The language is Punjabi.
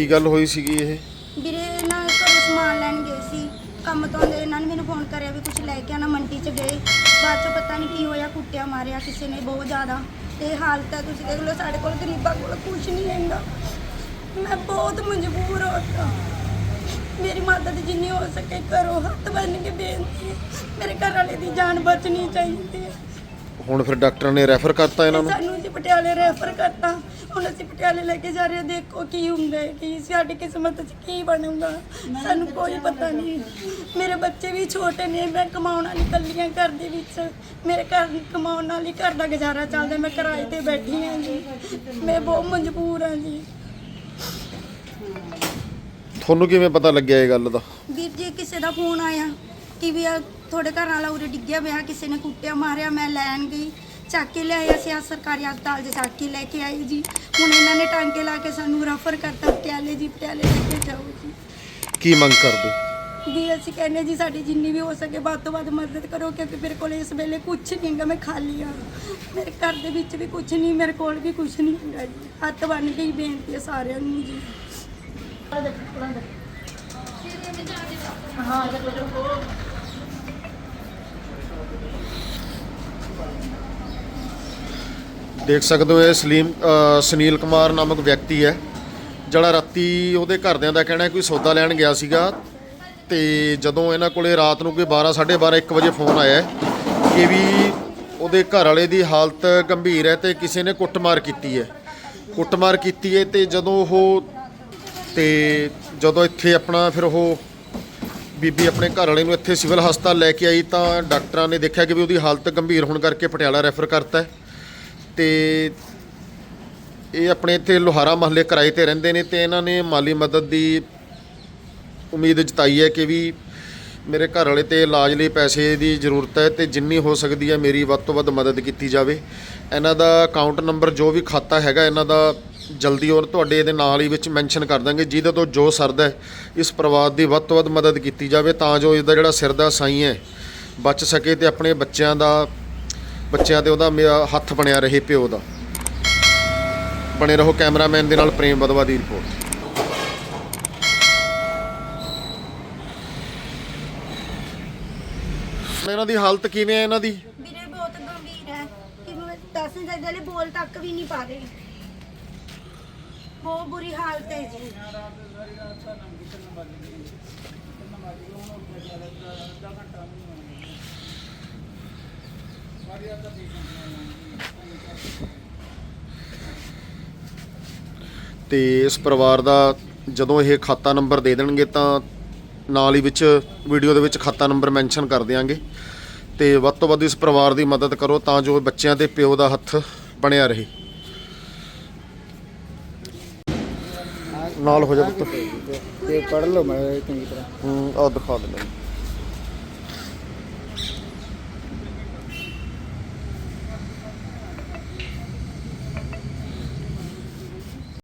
ਕੀ ਗੱਲ ਹੋਈ ਸੀਗੀ ਇਹ? ਵੀਰੇ, ਨਾ ਘਰੋਂ ਸਮਾਨ ਲੈਣ ਗਏ ਸੀ। ਕੰਮ ਤੋਂ ਆਉਂਦੇ ਇਹਨਾਂ ਨੇ ਮੈਨੂੰ ਫੋਨ ਕਰਿਆ ਵੀ ਕੁਝ ਲੈ ਕੇ ਆਣਾ ਮੰਡੀ 'ਚ ਗਏ। ਬਾਅਦ 'ਚੋਂ ਪਤਾ ਨਹੀਂ ਕੀ ਹੋਇਆ, ਕੁੱਟਿਆ, ਮਾਰਿਆ ਕਿਸੇ ਨੇ ਬਹੁਤ ਜ਼ਿਆਦਾ। ਤੇ ਹਾਲਤ ਹੈ, ਤੁਸੀਂ ਦੇਖ ਲਓ, ਸਾਡੇ ਕੋਲ ਗਰੀਬਾਂ ਕੋਲ ਕੁਝ ਨਹੀਂ ਹੈਗਾ ਮੈਂ ਬਹੁਤ ਮਜਬੂਰ ਹੋ ਤਾਂ ਮੇਰੀ ਮਦਦ ਜਿੰਨੀ ਹੋ ਸਕੇ ਕਰੋ, ਹੱਥ ਬੰਨ ਕੇ ਬੇਨਤੀ ਹੈ। ਮੇਰੇ ਘਰ ਵਾਲੇ ਦੀ ਜਾਨ ਬਚਣੀ ਚਾਹੀਦੀ ਹੈ। ਹੁਣ ਫਿਰ ਡਾਕਟਰ ਨੇ ਰੈਫਰ ਕਰਤਾ ਇਹਨਾਂ ਨੂੰ? ਸਾਨੂੰ ਜੀ ਪਟਿਆਲੇ ਰੈਫਰ ਕਰਤਾ। ਹੁਣ ਅਸੀਂ ਪਟਿਆਲੇ ਲੈ ਕੇ ਜਾ ਰਹੇ ਹਾਂ ਦੇਖੋ ਕੀ ਹੁੰਦਾ ਹੈ ਕੀ ਸਾਡੀ ਕਿਸਮਤ 'ਚ ਕੀ ਬਣੂਗਾ। ਸਾਨੂੰ ਕੋਈ ਪਤਾ ਨਹੀਂ। ਮੇਰੇ ਬੱਚੇ ਵੀ ਛੋਟੇ ਨੇ ਮੈਂ ਕਮਾਉਣ ਵਾਲੀ ਕੱਲੀਆਂ ਘਰ ਦੇ ਵਿੱਚ। ਮੇਰੇ ਘਰ ਕਮਾਉਣ ਨਾਲ ਹੀ ਘਰ ਦਾ ਗੁਜ਼ਾਰਾ ਚੱਲਦਾ ਮੈਂ ਕਿਰਾਏ ਤੇ ਬੈਠੀ ਹਾਂ ਜੀ। ਮੈਂ ਬਹੁਤ ਮਜਬੂਰ ਹਾਂ ਜੀ। ਤੁਹਾਨੂੰ ਕਿਵੇਂ ਪਤਾ ਲੱਗਿਆ ਇਹ ਗੱਲ ਦਾ? ਵੀਰ ਜੀ ਕਿਸੇ ਦਾ ਫੋਨ ਆਇਆ। ਕਿ ਵੀ ਆ ਤੁਹਾਡੇ ਘਰ ਵਾਲਾ ਉਰੇ ਡਿੱਗਿਆ ਪਿਆ ਕਿਸੇ ਨੇ ਕੁੱਟਿਆ ਮਾਰਿਆ ਮੈਂ ਲੈਣ ਗਈ ਚੱਕ ਕੇ ਲਿਆਏ ਅਸੀਂ ਆ ਸਰਕਾਰੀ ਹਸਪਤਾਲ 'ਚ ਚੱਕ ਕੇ ਲੈ ਕੇ ਆਏ ਜੀ। ਹੁਣ ਇਹਨਾਂ ਨੇ ਟਾਂਕੇ ਲਾ ਕੇ ਸਾਨੂੰ ਰੈਫਰ ਕਰਤਾ ਪਟਿਆਲੇ ਜੀ ਪਟਿਆਲੇ ਲੈ ਕੇ ਜਾਓ ਜੀ। ਕੀ ਮੰਗ ਕਰਦੇ? ਵੀ ਅਸੀਂ ਕਹਿੰਦੇ ਜੀ ਸਾਡੀ ਜਿੰਨੀ ਵੀ ਹੋ ਸਕੇ ਵੱਧ ਤੋਂ ਵੱਧ ਮਦਦ ਕਰੋ ਕਿਉਂਕਿ ਮੇਰੇ ਕੋਲ ਇਸ ਵੇਲੇ ਕੁਝ ਨਹੀਂ ਹੈਗਾ ਮੈਂ ਖਾਲੀ ਆ। ਮੇਰੇ ਘਰ ਦੇ ਵਿੱਚ ਵੀ ਕੁਝ ਨਹੀਂ ਮੇਰੇ ਕੋਲ ਵੀ ਕੁਝ ਨਹੀਂ ਹੈਗਾ ਜੀ। ਹੱਥ ਬੰਨ ਕੇ ਹੀ ਬੇਨਤੀ ਹੈ ਸਾਰਿਆਂ ਨੂੰ ਜੀ। ਦੇਖ ਸਕਦੇ ਹੋ ਇਹ ਸਲੀਮ ਸੁਨੀਲ ਕੁਮਾਰ ਨਾਮਕ ਵਿਅਕਤੀ ਹੈ। ਜਿਹੜਾ ਰਾਤੀ ਉਹਦੇ ਘਰਦਿਆਂ ਦਾ ਕਹਿਣਾ ਕੋਈ ਸੌਦਾ ਲੈਣ ਗਿਆ ਸੀਗਾ ਤੇ ਜਦੋਂ ਇਹਨਾਂ ਕੋਲੇ ਰਾਤ ਨੂੰ ਕੋਈ 12 12:30 1 ਵਜੇ ਫੋਨ ਆਇਆ ਹੈ ਕਿ ਵੀ ਉਹਦੇ ਘਰ ਵਾਲੇ ਦੀ ਹਾਲਤ ਗੰਭੀਰ ਹੈ ਤੇ ਕਿਸੇ ਨੇ ਕੁੱਟਮਾਰ ਕੀਤੀ ਹੈ। ਕੁੱਟਮਾਰ ਕੀਤੀ ਹੈ ਤੇ ਜਦੋਂ ਉਹ ਤੇ ਜਦੋਂ ਇੱਥੇ ਆਪਣਾ ਫਿਰ ਉਹ ਬੀਬੀ ਆਪਣੇ ਘਰ ਵਾਲੇ ਨੂੰ ਇੱਥੇ ਸਿਵਲ ਹਸਪਤਾਲ ਲੈ ਕੇ ਆਈ ਤਾਂ ਡਾਕਟਰਾਂ ਨੇ ਦੇਖਿਆ ਕਿ ਵੀ ਉਹਦੀ ਹਾਲਤ ਗੰਭੀਰ ਹੋਣ ਕਰਕੇ ਪਟਿਆਲਾ ਰੈਫਰ ਕਰਤਾ ਹੈ। ਤੇ ਇਹ ਆਪਣੇ ਇੱਥੇ ਲੋਹਾਰਾ ਮਹੱਲੇ ਕਿਰਾਏ ਤੇ ਰਹਿੰਦੇ ਨੇ ਤੇ ਇਹਨਾਂ ਨੇ ਮਾਲੀ ਮਦਦ ਦੀ ਉਮੀਦ ਜਤਾਈ ਹੈ ਕਿ ਵੀ ਮੇਰੇ ਘਰ ਵਾਲੇ ਤੇ ਇਲਾਜ ਲਈ ਪੈਸੇ ਦੀ ਜ਼ਰੂਰਤ ਹੈ ਤੇ ਜਿੰਨੀ ਹੋ ਸਕਦੀ ਹੈ ਮੇਰੀ ਵੱਧ ਤੋਂ ਵੱਧ ਮਦਦ ਕੀਤੀ ਜਾਵੇ। ਇਹਨਾਂ ਦਾ ਅਕਾਊਂਟ ਨੰਬਰ ਜੋ ਵੀ ਖਾਤਾ ਹੈਗਾ, ਇਹਨਾਂ ਦਾ ਜਲਦੀ ਔਰ ਤੁਹਾਡੇ ਇਹਦੇ ਨਾਲ ਹੀ ਵਿੱਚ ਮੈਂਸ਼ਨ ਕਰ ਦਾਂਗੇ, ਜਿਹਦੇ ਤੋਂ ਜੋ ਸਰਦਾ ਹੈ, ਇਸ ਪਰਿਵਾਰ ਦੀ ਵੱਧ ਤੋਂ ਵੱਧ ਮਦਦ ਕੀਤੀ ਜਾਵੇ, ਤਾਂ ਜੋ ਇਹਦਾ ਜਿਹੜਾ ਸਿਰ ਦਾ ਸਾਈ ਹੈ, ਬਚ ਸਕੇ ਤੇ ਆਪਣੇ ਬੱਚਿਆਂ ਦਾ, ਬੱਚਿਆਂ ਤੇ ਉਹਦਾ ਹੱਥ ਬਣਿਆ ਰਹੇ ਪਿਓ ਦਾ। ਬਣੇ ਰਹੋ ਕੈਮਰਾਮੈਨ ਦੇ ਨਾਲ ਪ੍ਰੇਮ ਬਦਵਾ ਦੀ ਰਿਪੋਰਟ। ਇਹਨਾਂ ਦੀ ਹਾਲਤ ਕਿਵੇਂ ਹੈ ਇਹਨਾਂ ਦੀ? ਵੀਰੇ, ਬਹੁਤ ਗੰਭੀਰ ਹੈ। ਕਿ ਮੈਂ ਦੱਸ ਨਹੀਂ ਬੋਲ ਤੱਕ ਵੀ ਨਹੀਂ ਪਾ ਰਹੇ ਬਹੁਤ ਬੁਰੀ ਹਾਲਤ ਹੈ ਜੀ। ਤੇ ਇਸ ਪਰਿਵਾਰ ਦਾ ਜਦੋਂ ਇਹ ਖਾਤਾ ਨੰਬਰ ਦੇ ਦੇਣਗੇ ਤਾਂ ਨਾਲ ਹੀ ਵਿੱਚ ਵੀਡੀਓ ਦੇ ਵਿੱਚ ਖਾਤਾ ਨੰਬਰ ਮੈਂਸ਼ਨ ਕਰ ਦਿਆਂਗੇ। ਤੇ ਵੱਧ ਤੋਂ ਵੱਧ ਇਸ ਪਰਿਵਾਰ ਦੀ ਮਦਦ ਕਰੋ ਤਾਂ ਜੋ ਬੱਚਿਆਂ ਦੇ ਪਿਓ ਦਾ ਹੱਥ ਬਣਿਆ ਰਹੇ। ਨਾਲ ਹੋ ਜਾ ਪੁੱਤ। ਤੇ ਪੜ ਲਓ ਮੈਂ ਚੰਗੀ ਤਰ੍ਹਾਂ। ਹੂੰ ਆਹ ਦਿਖਾ ਦਿੰਦਾ